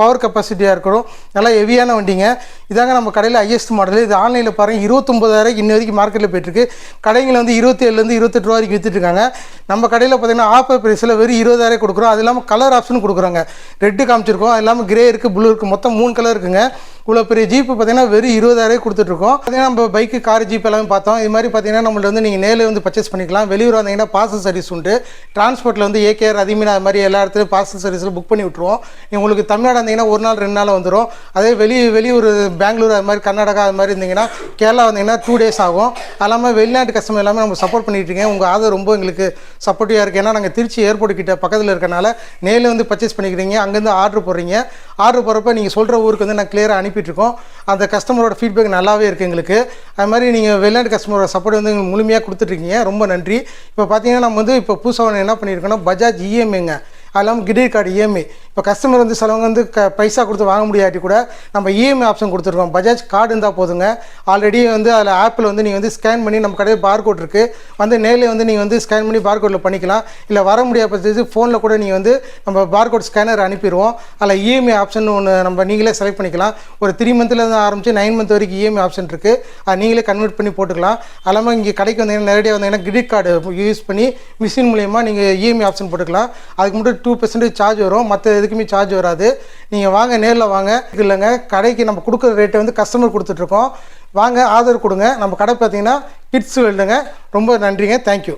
பவர் கெப்பாசிட்டியாக இருக்கட்டும் நல்லா ஹெவியான வண்டிங்க. இதாங்க நம்ம கடையில் ஹையஸ்ட் மாடல் இது ஆன்லைனில் பாருங்கள் இருபத்தொம்பதாயிரம் இன்ன வரைக்கும் மார்க்கெட்டில் போயிட்டுருக்கு. கடைங்களில் வந்து இருபத்தேழுலேருந்து இருபத்தெட்டு ரூபா வரைக்கும் வித்துட்டு நம்ம கடையில் பார்த்தீங்கன்னா ஆஃபர் ப்ரைஸில் வெறும் இருபதாயிரம் கொடுக்குறோம். அது இல்லாமல் கலர் ஆப்ஷன் கொடுக்குறாங்க. ரெட்டு காமிச்சிருக்கோம். அது இல்லாமல் கிரே இருக்குது ப்ளூ இருக்குது மொத்தம் மூணு கலர் இருக்குங்க. இவ்வளோ பெரிய ஜீப்பு பார்த்தீங்கன்னா வெறும் இருபதாயிரம் கொடுத்துட்ருக்கோம். பார்த்தீங்கன்னா நம்ம பைக்கு கார் ஜீப் எல்லாமே பார்த்தோம். இது மாதிரி பார்த்தீங்கன்னா நம்மள்ட்ட வந்து நீங்கள் நேரில் வந்து பர்ச்சேஸ் பண்ணிக்கலாம். வெளியூர் வந்தீங்கன்னா பார்சல் சர்வீஸ் உண்டு. டிரான்ஸ்போர்ட்டில் வந்து ஏகேஆர் அதிமீன் அது மாதிரி எல்லா இடத்துலையும் பார்சல் சர்வீஸில் புக் பண்ணி விட்ருவோம் உங்களுக்கு தமிழ்நாடு வந்தீங்கன்னா ஒரு நாள் ரெண்டு நாள் வந்துடும் அதே வெளி வெளியூர் பெங்களூர் அது மாதிரி கர்நாடகா அது மாதிரி இருந்தீங்கன்னா கேரளா வந்தீங்கன்னா டூ டேஸ் ஆகும். அது இல்லாமல் வெளிநாட்டு கஸ்டமர் எல்லாமே நம்ம சப்போர்ட் பண்ணிட்டு இருக்கேன் உங்கள் ஆதரவு ரொம்ப எங்களுக்கு சப்போர்ட்டிவாக இருக்குது ஏன்னா நாங்கள் திருச்சி ஏர்போர்ட் கிட்ட பக்கத்தில் இருக்கனால நேரில் வந்து பர்ச்சேஸ் பண்ணிக்கிறீங்க. அங்கேருந்து ஆர்டர் போடுறீங்க. ஆர்டர் போகிறப்ப நீங்கள் சொல்கிற ஊருக்கு வந்து நான் கிளியராக அனுப்பிட்டுருக்கோம். அந்த கஸ்டமரோட ஃபீட்பேக் நல்லாவே இருக்குது எங்களுக்கு. அது மாதிரி நீங்கள் வெளிநாட்டு கஸ்டமரோட சப்போர்ட் வந்து எங்களுக்கு முழுமையாக கொடுத்துட்ருக்கீங்க. ரொம்ப நன்றி. இப்போ பார்த்தீங்கன்னா நம்ம வந்து இப்போ புதுசாக என்ன பண்ணியிருக்கோம்னா பஜாஜ் இஎம்ஐங்க அது இல்லாமல் கிரெடிட் கார்டு இஎம்ஐ இப்போ கஸ்டமர் வந்து சிலவங்க வந்து க பைசா கொடுத்து வாங்க முடியாட்டி கூட நம்ம இஎம்ஐ ஆப்ஷன் கொடுத்துருக்கோம். பஜாஜ் கார்டு இருந்தால் போதுங்க. ஆல்ரெடி வந்து அதில் ஆப்பில் வந்து நீங்கள் வந்து ஸ்கேன் பண்ணி நம்ம கடையில் பார்கோட் இருக்குது வந்து நேரில் வந்து நீங்கள் வந்து ஸ்கேன் பண்ணி பார்கோட்டில் பண்ணிக்கலாம். இல்லை வர முடியாத பட்சத்துக்கு ஃபோனில் கூட நீங்கள் வந்து நம்ம பார்கோட் ஸ்கேனர் அனுப்பிடுவோம். அதில் இஎம்ஐ ஆப்ஷன் ஒன்று நம்ம நீங்களே செலக்ட் பண்ணிக்கலாம். ஒரு த்ரீ மந்த்லேருந்து ஆரம்பித்து நைன் மந்த் வரைக்கும் இஎம்ஐ ஆப்ஷன் இருக்குது அது நீங்களே கன்வெர்ட் பண்ணி போட்டுக்கலாம். அல்லாமல் இல்லாமல் இங்கே கடைக்கு வந்தீங்கன்னா நேரடியாக வந்தீங்கன்னா கிரெடிட் கார்டு யூஸ் பண்ணி மிஷின் மூலயமா நீங்கள் இஎம்ஐ ஆப்ஷன் போட்டுக்கலாம். அதுக்கு மட்டும் டூ பர்சன்டேஜ் சார்ஜ் வரும். மற்ற எதுக்குமே சார்ஜ் வராது. நீங்கள் வாங்க நேரில் வாங்க. இல்லைங்க. கடைக்கு நம்ம கொடுக்குற ரேட்டை வந்து கஸ்டமர் கொடுத்துட்ருக்கோம் வாங்க ஆதரவு கொடுங்க. நம்ம கடை பார்த்தீங்கன்னா கிட்ஸ் வேல்டுங்க ரொம்ப நன்றிங்க. தேங்க்யூ